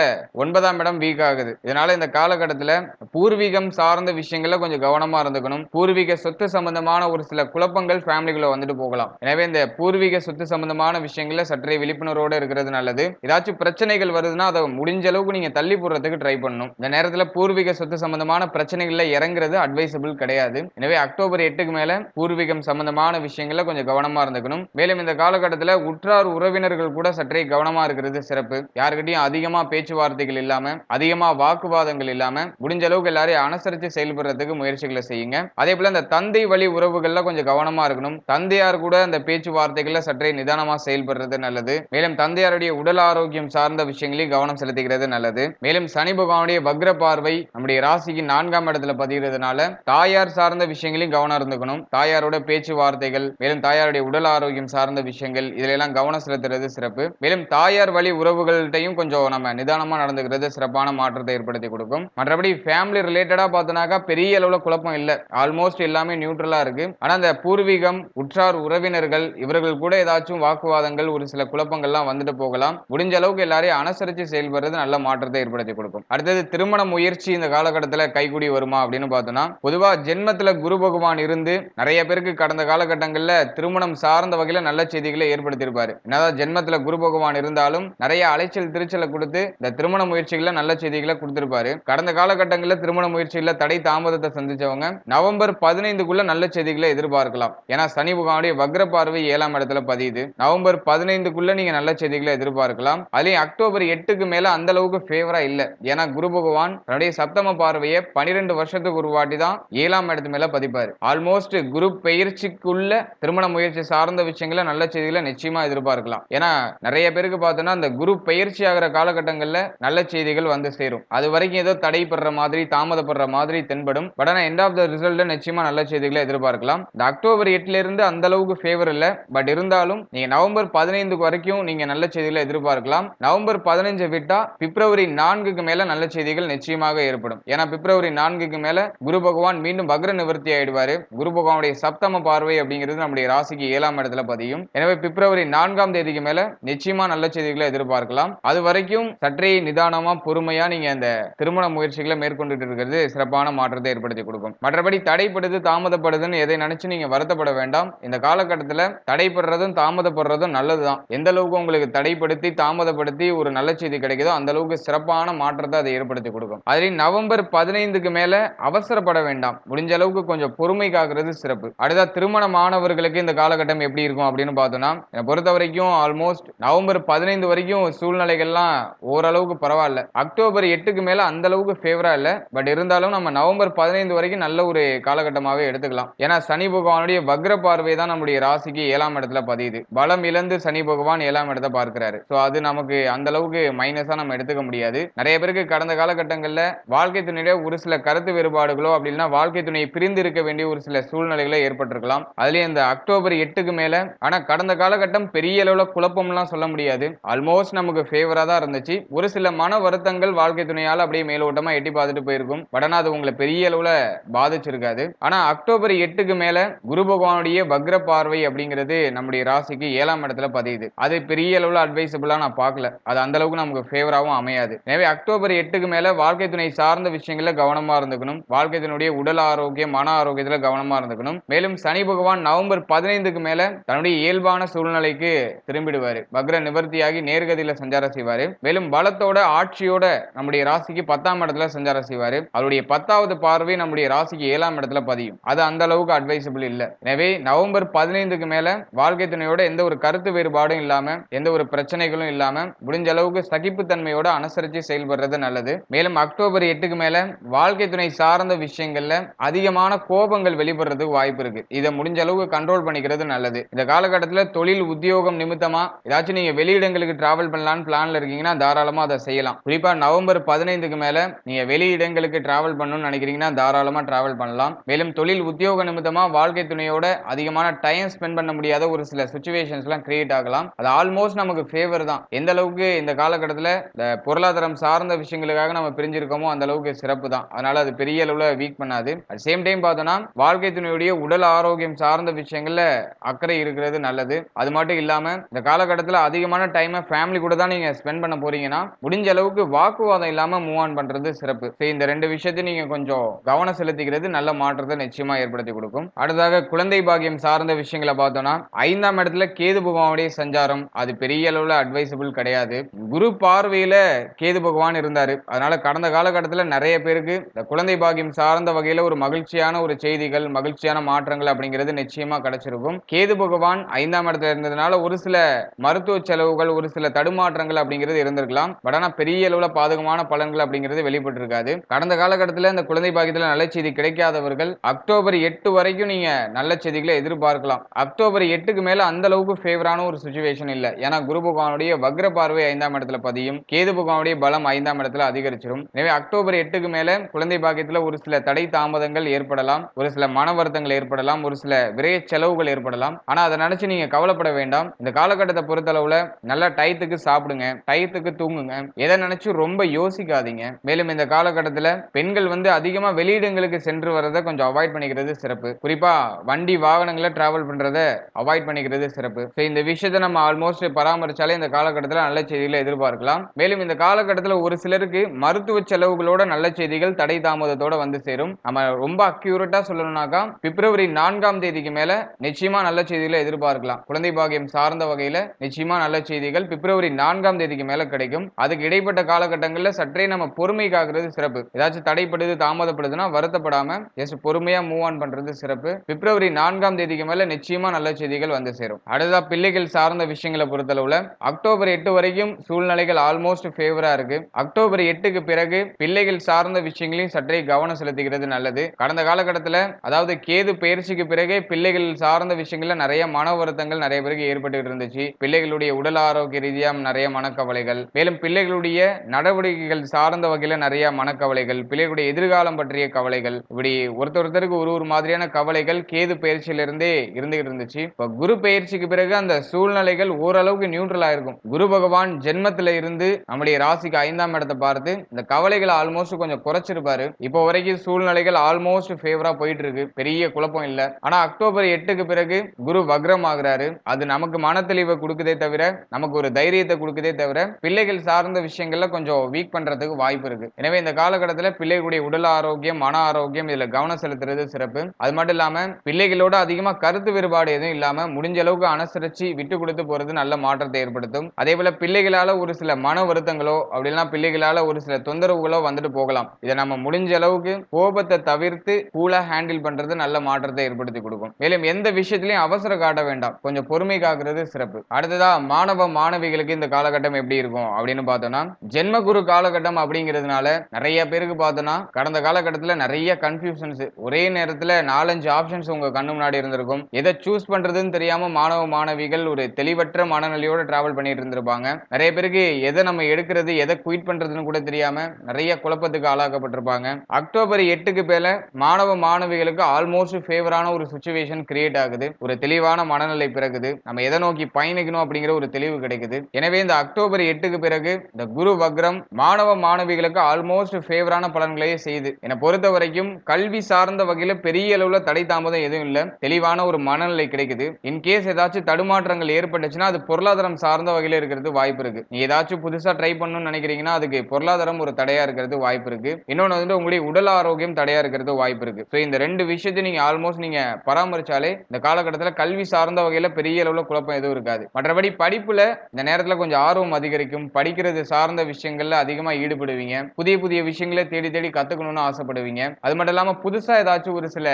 ஒன்பதாம் இடம் வீக் ஆகுது. இதனால இந்த காலகட்டத்துல பூர்வீகம் சார்ந்த விஷயங்கள்ல கொஞ்சம் கவனமா இருந்துக்கணும். பூர்வீக சொத்து சம்பந்தமான ஒரு சில குழப்பங்கள் ஃபேமிலிக்குள்ள வந்துட்டு போகலாம். எனவே இந்த பூர்வீக சொத்து சம்பந்தமான விஷயங்கள சற்றே விழிப்புணர்வோட இருக்கிறது நல்லது. ஏதாச்சும் பிரச்சனைகள் வருதுன்னா அதை முடிஞ்ச அளவுக்கு நீங்க தள்ளி போடுறதுக்கு ட்ரை பண்ணணும். இந்த நேரத்துல பூர்வீக சொத்து சம்பந்தமான பிரச்சனைகள்ல இறங்குறது அட்வைசபிள் கிடையாது. எனவே அக்டோபர் எட்டுக்கு மேல பூர்வீகம் சம்பந்தமான விஷயங்கள கொஞ்சம் கவனமா இருந்துக்கணும். மேலும் இந்த காலகட்டத்துல உற்றார் உறவினர்கள் கூட சற்றே கவனமா இருக்கிறது சிறப்பு. யாருக்கிட்டையும் அதிகமா பேச்சுவார்த்தைகள் இல்லாம அதிகமா வாக்குவாதங்கள் இல்லாம முடிஞ்ச அளவுக்கு எல்லாரையும் அனுசரிச்சு செயல்படுறதுக்கு முயற்சிகளை செய்யுங்க. அதே போல இந்த தந்தை வழி உறவுகள் விஷயங்கள்ல கொஞ்சம் கவனமா இருக்கணும். தந்தையார் கூட அந்த பேச்சுவார்த்தைகள்ல சற்றே நிதானமா செயல்படுறது நல்லது. மேலும் தந்தையாருடைய உடல் ஆரோக்கியம் சார்ந்த விஷயங்களையும் கவனம் செலுத்துகிறது நல்லது. மேலும் சனி பகவானுடைய வக்ர பார்வை நம்முடைய ராசிக்கு நான்காம் இடத்துல பதிகிறதுனால தாயார் சார்ந்த விஷயங்களையும் கவனம் இருந்துக்கணும். தாயாரோட பேச்சுவார்த்தைகள் மேலும் தாயாருடைய உடல் ஆரோக்கியம் சார்ந்த விஷயங்கள் இதிலெல்லாம் கவனம் செலுத்துறது சிறப்பு. மேலும் தாயார் வழி உறவுகள்கிட்டையும் கொஞ்சம் நம்ம நிதானமா நடந்துக்கிறது சிறப்பான மாற்றத்தை ஏற்படுத்தி கொடுக்கும். மற்றபடி ஃபேமிலி ரிலேட்டடா பார்த்தோன்னாக்கா பெரிய அளவுல குழப்பம் இல்லை. ஆல்மோஸ்ட் எல்லாமே நியூட்ரலா இருக்கு. ஆனால் அந்த பூர்வீகம் உற்றார் உறவினர்கள் இவர்கள் கூட ஏதாச்சும் வாக்குவாதங்கள் ஒரு சில குழப்பங்கள்லாம் வந்துட்டு போகலாம். முடிஞ்ச அளவுக்கு எல்லாரையும் அனுசரித்து செயல்படுறது நல்ல மாற்றத்தை ஏற்படுத்தி கொடுக்கும். அடுத்தது திருமண முயற்சி இந்த காலகட்டத்தில் கைகூடி வருமா அப்படின்னு பார்த்தோம்னா பொதுவாக ஜென்மத்தில் குரு பகவான் இருந்து நிறைய பேருக்கு கடந்த காலகட்டங்களில் திருமணம் சார்ந்த வகையில் நல்ல செய்திகளை ஏற்படுத்தியிருப்பார். என்னதான் ஜென்மத்தில் குரு பகவான் இருந்தாலும் நிறைய அலைச்சல் திருச்சலை கொடுத்து இந்த திருமண முயற்சிகளை நல்ல செய்திகளை கொடுத்திருப்பாரு. கடந்த காலகட்டங்களில் திருமண முயற்சிகளில் தடை தாமதத்தை சந்திச்சவங்க நவம்பர் பதினைந்துக்குள்ள நல்ல செய்திகள் எதிர்பார்க்கலாம். ஏன்னா சனி பகவானுடைய வக்ர பார்வை ஏழாம் இடத்துல பதியுது. நவம்பர் பதினைந்துக்குள்ள நீங்க நல்ல செய்திகளை எதிர்பார்க்கலாம். அதுலயும் அக்டோபர் எட்டுக்கு மேல அந்த அளவுக்கு ஃபேவரா இல்ல. ஏன்னா குரு பகவான் தன்னுடைய சப்தம பார்வையை பனிரெண்டு வருஷத்துக்கு ஒரு வாட்டி தான் ஏழாம் இடத்து மேல பதிப்பாரு. ஆல்மோஸ்ட் குரு பயிற்சிக்குள்ள திருமண முயற்சி சார்ந்த விஷயங்களை நல்ல செய்திகளை நிச்சயமா எதிர்பார்க்கலாம். ஏன்னா நிறைய பேருக்கு பார்த்தோன்னா அந்த குரு பயிற்சி ஆகிற காலகட்டங்கள்ல நல்ல செய்திகள் வந்து சேரும். அது வரைக்கும் ஏதோ தடைப்படுற மாதிரி தாமதப்படுற மாதிரி தென்படும். பட் ஆனா எண்ட் ஆஃப் த ரிசல்ட் நிச்சயமா நல்ல செய்திகளை எதிர்பார்க்கலாம். இந்த அக்டோபர் எட்டுல இருந்து அந்த அளவுக்கு ஃபேவர் இல்ல. பட் இருந்தாலும் நீங்க நவம்பர் பதினைந்துக்கு வரைக்கும் நீங்க நல்ல செய்திகளை எதிர்பார்க்கலாம். நவம்பர் பதினைஞ்சு விட்டா பிப்ரவரி நான்குக்கு மேல நல்ல செய்திகள் நிச்சயமாக ஏற்படும். ஏன்னா பிப்ரவரி நான்குக்கு மேல குரு பகவான் மீண்டும் வக்ர நிவர்த்தி ஆயிடுவாரு. குரு பகவானுடைய சப்தம பார்வை அப்படிங்கிறது நம்முடைய ராசிக்கு ஏழாம் இடத்துல பதியும். எனவே பிப்ரவரி நான்காம் தேதிக்கு மேல நிச்சயமா நல்ல செய்திகளை எதிர்பார்க்கலாம். அது வரைக்கும் சற்றே நிதானமா பொறுமையா நீங்க அந்த திருமண முயற்சிகளை மேற்கொண்டுட்டு இருக்கிறது சிறப்பான மாற்றத்தை ஏற்படுத்தி கொடுக்கும். மற்றபடி தடைப்படுது தாமதப்படுதுன்னு எதை நினைச்சு நீங்க வருத்தப்பட வேண்டாம். இந்த காலகட்டத்தில் தடைப்படுறதும் தாமதப்படுறதும் நல்லதுதான். எந்த அளவுக்கு உங்களுக்கு தடைப்படுத்தி தாமதப்படுத்தி ஒரு நல்ல செய்தி கிடைக்குதோ அந்த அளவுக்கு சிறப்பான மாற்றத்தை அதை ஏற்படுத்தி கொடுக்கும். அதுலயும் நவம்பர் பதினைந்துக்கு மேல அவசரப்பட வேண்டாம். முடிஞ்ச அளவுக்கு கொஞ்சம் பொறுமை காக்கிறது சிறப்பு. அடுத்தா திருமணமானவர்களுக்கு இந்த காலகட்டம் எப்படி இருக்கும் அப்படின்னு பார்த்தோம்னா பொறுத்த வரைக்கும் ஆல்மோஸ்ட் நவம்பர் பதினைந்து வரைக்கும் சூழ்நிலைகள்லாம் ஓரளவுக்கு பரவாயில்ல. அக்டோபர் எட்டுக்கு மேல அந்த அளவுக்கு ஃபேவரா இல்லை. பட் இருந்தாலும் நம்ம நவம்பர் பதினைந்து வரைக்கும் நல்ல ஒரு காலகட்டமாகவே எடுத்துக்கலாம். ஏன்னா சனி பகவானுடைய வக்ர பார்வை தான் நம்முடைய ராசிக்கு ஏழாம் இடத்துல பதியுது. பலம் இழந்து சனி பகவான் ஏழாம் இடத்தை பார்க்கிறாரு. ஸோ அது நமக்கு அந்த அளவுக்கு மைனஸா நம்ம எடுத்துக்க முடியாது. நிறைய பேருக்கு கடந்த காலகட்டங்களில் வாழ்க்கை துணையில ஒரு சில கருத்து வேறுபாடுகளோ அப்படி இல்லைன்னா வாழ்க்கை துணையை பிரிந்து இருக்க வேண்டிய ஒரு சில சூழ்நிலைகளை ஏற்பட்டிருக்கலாம். அதுலயும் இந்த அக்டோபர் எட்டுக்கு மேல ஆனா கடந்த காலகட்டம் பெரிய அளவுல குழப்பம்லாம் சொல்ல முடியாது. ஆல்மோஸ்ட் நமக்கு ஃபேவரா தான் இருந்துச்சு. ஒரு சில மன வருத்தங்கள் வாழ்க்கை துணையால் அப்படியே மேலோட்டமா எட்டி பார்த்துட்டு போயிருக்கும். பட் அது உங்களை பெரிய அளவுல பாதிச்சிருக்காது. ஆனா அக்டோபர் எட்டுக்கு மேல குரு பகவானுடைய வக்ர பார்வை அப்படிங்கிறது நம்முடைய ராசிக்கு ஏழாம் இடத்துல பதியுது. அது பெரிய அளவுல அட்வைசபிளா நான் பார்க்கல. அது அந்த அளவுக்கு நமக்கு ஃபேவராகவும் அமையாது. எனவே அக்டோபர் எட்டுக்கு மேல வாழ்க்கை துணை சார்ந்த விஷயங்கள்ல கவனமா இருந்துக்கணும். வாழ்க்கை துணையுடைய உடல் ஆரோக்கியம் மன ஆரோக்கியத்துல கவனமா இருந்துக்கணும். மேலும் சனி பகவான் நவம்பர் பதினைந்துக்கு மேல தன்னுடைய இயல்பான சூழ்நிலைக்கு திரும்பிடுவாரு. வக்ர நிவர்த்தியாகி நேர்கதியில சஞ்சாரம் செய்வாரு. மேலும் பலத்தோட ஆட்சியோட நம்முடைய ராசிக்கு பத்தாம் இடத்துல சஞ்சாரம் செய்வாரு. அவருடைய பத்தாவது பார்வை நம்முடைய ராசிக்கு ஏழாம் இடத்துல பதியும். அது அந்த அளவுக்கு அட்வைசபிள் இல்லை. எனவே நவம்பர் பதினைந்துக்கு மேல வாழ்க்கை துணையோட எந்த ஒரு கருத்து வேறுபாடும் இல்லாம எந்த ஒரு பிரச்சனைகளும் இல்லாம முடிஞ்ச அளவுக்கு சகிப்புத்தன்மையோட அனுசரிச்சு செயல்படுறது நல்லது. மேலும் அக்டோபர் எட்டுக்கு மேல வாழ்க்கை துணை சார்ந்த விஷயங்கள்ல அதிகமான கோபங்கள் வெளிப்படுறதுக்கு வாய்ப்பு இருக்கு. இதை முடிஞ்ச அளவுக்கு கண்ட்ரோல் பண்ணிக்கிறது நல்லது. இந்த காலகட்டத்தில் தொழில் உத்தியோகம் நிமித்தமா ஏதாச்சும் நீங்க வெளியிடங்களுக்கு டிராவல் பண்ணலாம்னு பிளான்ல இருக்கீங்கன்னா தாராளமா அதை செய்யலாம். குறிப்பா நவம்பர் பதினைந்துக்கு மேல நீங்க வெளியிடங்களுக்கு டிராவல் பண்ணணும்னு நினைக்கிறீங்கன்னா தாராளமா டிராவல் பண்ணலாம். மேலும் தொழில் உத்தியோக நிமித்தமா வாழ்க்கை துணையோட அதிகமான டைம் ஸ்பெண்ட் பண்ண முடியாத ஒரு சில சுச்சுவேஷன்ஸ் எல்லாம் கிரியேட் ஆகலாம். அது ஆல்மோஸ்ட் நமக்கு ஃபேவர் தான். எந்த அளவுக்கு இந்த காலகட்டத்தில் இந்த பொருளாதாரம் சார்ந்த விஷயங்களுக்காக நம்ம பிரிஞ்சிருக்கோமோ அந்த அளவுக்கு சிறப்பு தான். அதனால அது பெரிய அளவில் வீக் பண்ணாது. அட் சேம் டைம் பார்த்தோம்னா வாழ்க்கை துணையுடைய உடல் ஆரோக்கியம் சார்ந்த விஷயங்கள்ல அக்கறை இருக்கிறது நல்லது. அது மட்டும் இல்லாம இந்த காலகட்டத்தில் அதிகமான டைமை ஃபேமிலி கூட தான் நீங்க ஸ்பெண்ட் பண்ண போறீங்கன்னா முடிஞ்ச அளவுக்கு வாக்குவாதம் இல்லாம மூவ் ஆன் பண்றது சிறப்பு. ஸோ இந்த ரெண்டு விஷயத்தையும் நீங்க கொஞ்சம் கவனம் செலுத்திக்கிறது நல்ல மாற்றத்தை நிச்சயமா ஏற்படுத்தி கொடுக்கும். அடுத்ததாக குழந்தை பாகியம் சார்ந்த விஷயங்களை பார்த்தோம்னா ஐந்தாம் இடத்துல கேது பகவானுடைய சஞ்சாரம். அது பெரிய அளவுல அட்வைசபிள் கிடையாது. குரு பார்வையில கேது பகவான் இருந்தாரு. அதனால கடந்த காலகட்டத்தில் நிறைய பேருக்கு இந்த குழந்தை பாகியம் சார்ந்த வகையில ஒரு மகிழ்ச்சியான ஒரு செய்திகள் மகிழ்ச்சியான மாற்றங்கள் அப்படிங்கிறது நிச்சயமா கிடைச்சிருக்கும். கேது பகவான் ஐந்தாம் இடத்துல இருந்ததுனால ஒரு சில மருத்துவ செலவுகள் ஒரு சில தடுமாற்றங்கள் அப்படிங்கிறது இருந்திருக்கலாம். பட் ஆனால் பெரிய அளவுல பாதகமான பலன்கள் அப்படிங்கிறது வெளிப்பட்டு இருக்காது கடந்த காலகட்டத்தில் இந்த குழந்தை பாகியத்தில் நல்ல செய்தி கிடைக்காதவர்கள் அக்டோபர் எட்டு வரை வரைக்கும் நீங்க நல்ல செய்திகளை எதிர்பார்க்கலாம். அக்டோபர் எட்டுக்கு மேல அந்த அளவுக்கு ஃபேவரான ஒரு சுச்சுவேஷன் இல்லை. ஏன்னா குரு பகவானுடைய வக்ர பார்வை ஐந்தாம் இடத்துல பதியும். கேது பகவானுடைய பலம் ஐந்தாம் இடத்துல அதிகரிச்சிடும் எனவே அக்டோபர் எட்டுக்கு மேலே குழந்தை பாக்கியத்துல ஒரு சில தடை தாமதங்கள் ஏற்படலாம். ஒரு சில மன வருத்தங்கள் ஏற்படலாம். ஒரு சில விரைய செலவுகள் ஏற்படலாம். ஆனா அதை நினைச்சு நீங்க கவலைப்பட வேண்டாம். இந்த காலகட்டத்தை பொறுத்தளவில் நல்லா டயத்துக்கு சாப்பிடுங்க. டயத்துக்கு தூங்குங்க. எதை நினச்சி ரொம்ப யோசிக்காதீங்க. மேலும் இந்த காலகட்டத்துல பெண்கள் வந்து அதிகமா வெளியிடங்களுக்கு சென்று வரதை கொஞ்சம் அவாய்ட் பண்ணிக்கிறது சிறப்பு. குறிப்பா வண்டி வாகனங்களை டிராவல் பண்றதை அவாய்ட் பண்ணிக்கிறது சிறப்பு. ஸோ இந்த விஷயத்தை நம்ம ஆல்மோஸ்ட் பராமரிச்சாலே இந்த காலகட்டத்தில் நல்ல செய்திகளை எதிர்பார்க்கலாம். மேலும் இந்த காலகட்டத்தில் ஒரு சிலருக்கு மருத்துவ செலவுகளோட நல்ல செய்திகள் தடை தாமதத்தோட வந்து சேரும். நம்ம ரொம்ப அக்யூரேட்டாக சொல்லணும்னாக்கா பிப்ரவரி நான்காம் தேதிக்கு மேல நிச்சயமா நல்ல செய்திகளை எதிர்பார்க்கலாம். குழந்தை பாகியம் சார்ந்த வகையில நிச்சயமா நல்ல செய்திகள் பிப்ரவரி நான்காம் தேதிக்கு மேல கிடைக்கும். அதுக்கு இடைப்பட்ட காலகட்டங்களில் சற்றே நம்ம பொறுமை காக்கிறது சிறப்பு. ஏதாச்சும் தடைப்படுது தாமதப்படுதுன்னா வருத்தப்படாம எஸ் பொறுமையா மூவ் ஆன் பண்றது சிறப்பு. பிப்ரவரி நான்காம் தேதிக்கு மேல நிச்சயமா நல்ல செய்திகள் வந்து சேரும். அடுத்ததா பிள்ளைகள் சார்ந்த விஷயங்களை பொறுத்தளவுல அக்டோபர் எட்டு வரைக்கும் சூழ்நிலைகள் ஆல்மோஸ்ட் ஃபேவரா இருக்கு. அக்டோபர் எட்டுக்கு பிறகு பிள்ளைகள் சார்ந்த விஷயங்களையும் சற்றே கவனம் செலுத்துகிறது நல்லது. கடந்த காலகட்டத்தில் அதாவது கேது பயிற்சிக்கு பிறகே பிள்ளைகள் சார்ந்த விஷயங்கள்ல நிறைய மன வருத்தங்கள் நிறைய பேருக்கு ஏற்பட்டு இருந்துச்சு. பிள்ளைகளுடைய உடல் ஆரோக்கிய ரீதியா நிறைய மனக்கவலைகள். மேலும் பிள்ளைகளுடைய நடவடிக்கைகள் சார்ந்த வகையில நிறைய மனக்கவலைகள். பிள்ளைகளுடைய எதிர்காலம் பற்றிய கவலைகள். இப்படி ஒருத்தர் ஒருத்தருக்கு ஒரு ஒரு மாதிரியான கவலைகள் கேது பயிற்சியிலிருந்தே இருந்துகிட்டு இருந்துச்சு. இப்போ குரு பயிற்சிக்கு பிறகு அந்த சூழ்நிலைகள் ஓரளவுக்கு நியூட்ரலா இருக்கும் குரு பகவான் ஜென்மத்துல இருந்து நம்முடைய ராசிக்கு ஐந்தாம் இடத்தை பார்த்து இந்த கவலைகளை ஆல்மோஸ்ட் கொஞ்சம் குறைச்சிருப்பாரு. இப்போ வரைக்கும் சூழ்நிலைகள் ஆல்மோஸ்ட் ஃபேவரா போயிட்டு இருக்கு பெரிய குழப்பம் இல்ல. ஆனா அக்டோபர் எட்டுக்கு பிறகு குரு வக்ரம் ஆகுறாரு அது நமக்கு மனத்தெளிவை கொடுக்குதே தவிர நமக்கு ஒரு தைரியத்தை கொடுக்குதே தவிர பிள்ளைகள் சார்ந்த விஷயங்கள்ல கொஞ்சம் வீக் பண்றதுக்கு வாய்ப்பு இருக்கு. எனவே இந்த காலகட்டத்தில் பிள்ளைகளுடைய உடல் ஆரோக்கியம் மன ஆரோக்கியம் இதுல கவனம் செலுத்துறது சிறப்பு. அது மட்டும் இல்லாம பிள்ளைகளோட அதிகமா கருத்து வேறுபாடு எதுவும் இல்லாம முடிஞ்ச அளவுக்கு அனுசரிச்சு விட்டு கொடுத்து போறது நல்ல மாற்றத்தை ஏற்படுத்தும். அதே போல பிள்ளைகளால ஒரு சில மன வருத்தங்களோ அப்படின்னா பிள்ளைகளால ஒரு சில தொந்தரவுகளோ வந்துட்டு போகலாம். இதை நம்ம முடிஞ்ச அளவுக்கு கோபத்தை தவிர்த்து கூலாக ஹேண்டில் பண்றது நல்ல மாற்றத்தை ஏற்படுத்தி கொடுக்கும். மேலும் எந்த விஷயத்திலையும் அவசரம் காட்ட வேண்டாம். கொஞ்சம் பொறுமை காக்குறது சிறப்பு. அடுத்ததா மாணவ மாணவிகளுக்கு இந்த காலகட்டம் எப்படி இருக்கும் அப்படின்னு பார்த்தோம்னா ஜென்மகுரு காலகட்டம் அப்படிங்கிறதுனால நிறைய பேருக்கு பார்த்தோம்னா கடந்த காலகட்டத்தில் நிறைய கன்ஃபியூஷன்ஸ் ஒரே நேரத்தில் நாலஞ்சு நாலஞ்சு ஆப்ஷன்ஸ் உங்க கண்ணு முன்னாடி இருந்திருக்கும். எதை சூஸ் பண்றதுன்னு தெரியாம மாணவ மாணவிகள் ஒரு தெளிவற்ற மனநிலையோட டிராவல் பண்ணிட்டு இருந்திருப்பாங்க. நிறைய பேருக்கு எதை நம்ம எடுக்கிறது எதை குயிட் பண்றதுன்னு கூட தெரியாம நிறைய குழப்பத்துக்கு ஆளாக்கப்பட்டிருப்பாங்க. அக்டோபர் எட்டுக்கு பேல மாணவ மாணவிகளுக்கு ஆல்மோஸ்ட் ஃபேவரான ஒரு சுச்சுவேஷன் கிரியேட் ஆகுது. ஒரு தெளிவான மனநிலை பிறகுது. நம்ம எதை நோக்கி பயணிக்கணும் அப்படிங்கிற ஒரு தெளிவு கிடைக்குது. எனவே இந்த அக்டோபர் எட்டுக்கு பிறகு இந்த குரு வக்ரம் மாணவ மாணவிகளுக்கு ஆல்மோஸ்ட் ஃபேவரான பலன்களையே செய்யுது என்னை பொறுத்த வரைக்கும் கல்வி சார்ந்த வகையில் பெரிய அளவில் தடை தாமதம் எதுவும் இல்லை. தெளிவான ஒரு மனநிலை கிடைக்குது. இன்கேஸ் ஏதாச்சும் தடுமாற்றங்கள் ஏற்பட்டுச்சுன்னா அது பொருளாதாரம் சார்ந்த வகையில் இருக்கிறது வாய்ப்பு இருக்கு. நீ ஏதாச்சும் புதுசா ட்ரை பண்ணணும்னு நினைக்கிறீங்கன்னா அதுக்கு பொருளாதாரம் ஒரு தடையா இருக்கிறது வாய்ப்பு இருக்கு. இன்னொன்று வந்து உங்களுடைய உடல் ஆரோக்கியம் தடையா இருக்கிறது வாய்ப்பு இருக்கு. ஸோ இந்த ரெண்டு விஷயத்தையும் நீங்க ஆல்மோஸ்ட் நீங்க பராமரிச்சாலே இந்த காலகட்டத்தில் கல்வி சார்ந்த வகையில் பெரிய அளவில் குழப்பம் எதுவும் இருக்காது. மற்றபடி படிப்புல இந்த நேரத்தில் கொஞ்சம் ஆர்வம் அதிகரிக்கும். படிக்கிறது சார்ந்த விஷயங்கள்ல அதிகமாக ஈடுபடுவீங்க. புதிய புதிய விஷயங்களை தேடி தேடி கத்துக்கணும்னு ஆசைப்படுவீங்க. அது மட்டும் இல்லாமல் புதுசா ஏதாச்சும் ஒரு சில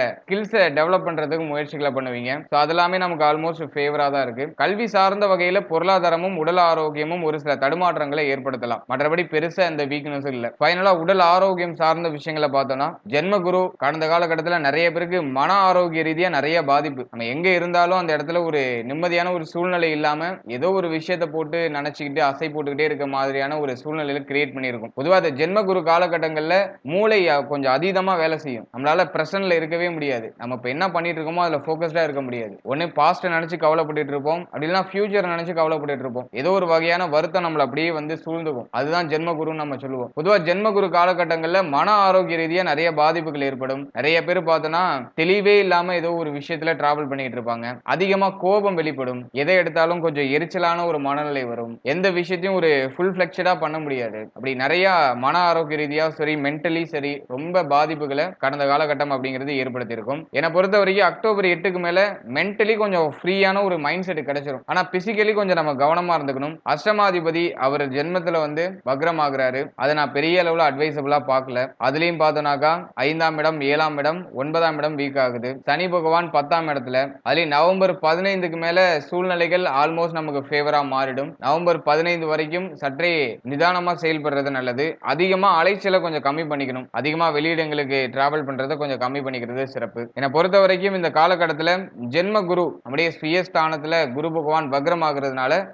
ஸ்கில்ஸை டெவலப் பண்ணுறதுக்கு முயற்சிகளை பண்ணுவீங்க. ஸோ அதெல்லாமே நமக்கு ஆல்மோஸ்ட் ஃபேவராக தான் இருக்குது கல்வி சார்ந்த வகையில் பொருளாதாரமும் உடல் ஆரோக்கியமும் ஒரு சில தடுமாற்றங்களை ஏற்படுத்தலாம். மற்றபடி பெருசாக இந்த வீக்னஸ் இல்லை. ஃபைனலாக உடல் ஆரோக்கியம் சார்ந்த விஷயங்களை பார்த்தோம்னா ஜென்ம குரு கடந்த காலகட்டத்தில் நிறைய பேருக்கு மன ஆரோக்கிய ரீதியாக நிறைய பாதிப்பு. நம்ம எங்கே இருந்தாலும் அந்த இடத்துல ஒரு நிம்மதியான ஒரு சூழ்நிலை இல்லாமல் ஏதோ ஒரு விஷயத்தை போட்டு நினச்சிக்கிட்டு அசை போட்டுக்கிட்டே இருக்க மாதிரியான ஒரு சூழ்நிலையில கிரியேட் பண்ணியிருக்கும். பொதுவாக அந்த ஜென்ம குரு மூளை கொஞ்சம் அதீதமாக வேலை செய்யும். நம்மளால பிரசனில் இருக்கவே முடியாது. நம்ம இப்போ என்ன பண்ணிட்டு இருக்கோமோ அதுல ஃபோக்கஸ்டாக இருக்க முடியாது. ஒண்ணு பாஸ்ட்டை நினைச்சு கவலைப்பட்டுட்டு இருப்போம் அப்படி இல்லைன்னா ஃபியூச்சர் நினைச்சு கவலைப்பட்டுட்டு இருப்போம் ஏதோ ஒரு வகையான வருத்தம் நம்மளை அப்படியே வந்து சூழ்ந்துக்கும். அதுதான் ஜென்ம குருன்னு நம்ம சொல்லுவோம். பொதுவா ஜென்ம குரு காலகட்டங்கள்ல மன ஆரோக்கிய ரீதியா நிறைய பாதிப்புகள் ஏற்படும். நிறைய பேர் பார்த்தோன்னா தெளிவே இல்லாம ஏதோ ஒரு விஷயத்துல டிராவல் பண்ணிட்டு இருப்பாங்க அதிகமா கோபம் வெளிப்படும். எதை எடுத்தாலும் கொஞ்சம் எரிச்சலான ஒரு மனநிலை வரும். எந்த விஷயத்தையும் ஒரு ஃபுல் ஃபிளெக்சடா பண்ண முடியாது. அப்படி நிறைய மன ஆரோக்கிய ரீதியா சரி மென்டலி சரி ரொம்ப பாதிப்புகளை கடந்த காலகட்டம் அப்படிங்கிறது ஏற்படுத்தியிருக்கும். என்னை பொறுத்த வரைக்கும் அக்டோபர் எட்டுக்கு மேல மென்டலி கொஞ்சம் ஃப்ரீயான ஒரு மைண்ட் செட் கிடைச்சிரும். ஆனா பிசிக்கலி கொஞ்சம் நம்ம கவனமா இருந்துக்கணும். அஷ்டமாதிபதி அவர் ஜென்மத்துல வந்து வக்ரமாகிறாரு. அதை நான் பெரிய அளவுல அட்வைசபிளா பார்க்கல. அதுலயும் பார்த்தோம்னாக்கா ஐந்தாம் இடம் ஏழாம் இடம் ஒன்பதாம் இடம் வீக் ஆகுது. சனி பகவான் பத்தாம் இடத்துல. அதுலயும் நவம்பர் பதினைந்துக்கு மேல சூழ்நிலைகள் ஆல்மோஸ்ட் நமக்கு ஃபேவரா மாறிடும். நவம்பர் பதினைந்து வரைக்கும் சற்றே நிதானமா செயல்படுறது நல்லது. அதிகமா அலைச்சலை கொஞ்சம் கம்மி பண்ணிக்கணும். அதிகமா வெளியிடங்களுக்கு டிராவல் பண்றதை கொஞ்சம் கம்மி பண்ணிக்கிறது சிறப்பு. என்னை பொறுத்த வரைக்கும் இந்த காலகட்டத்தில் ஜென்ம குரு நம்முடைய சுய ஸ்தானத்துல குரு பகவான் வக்ரம்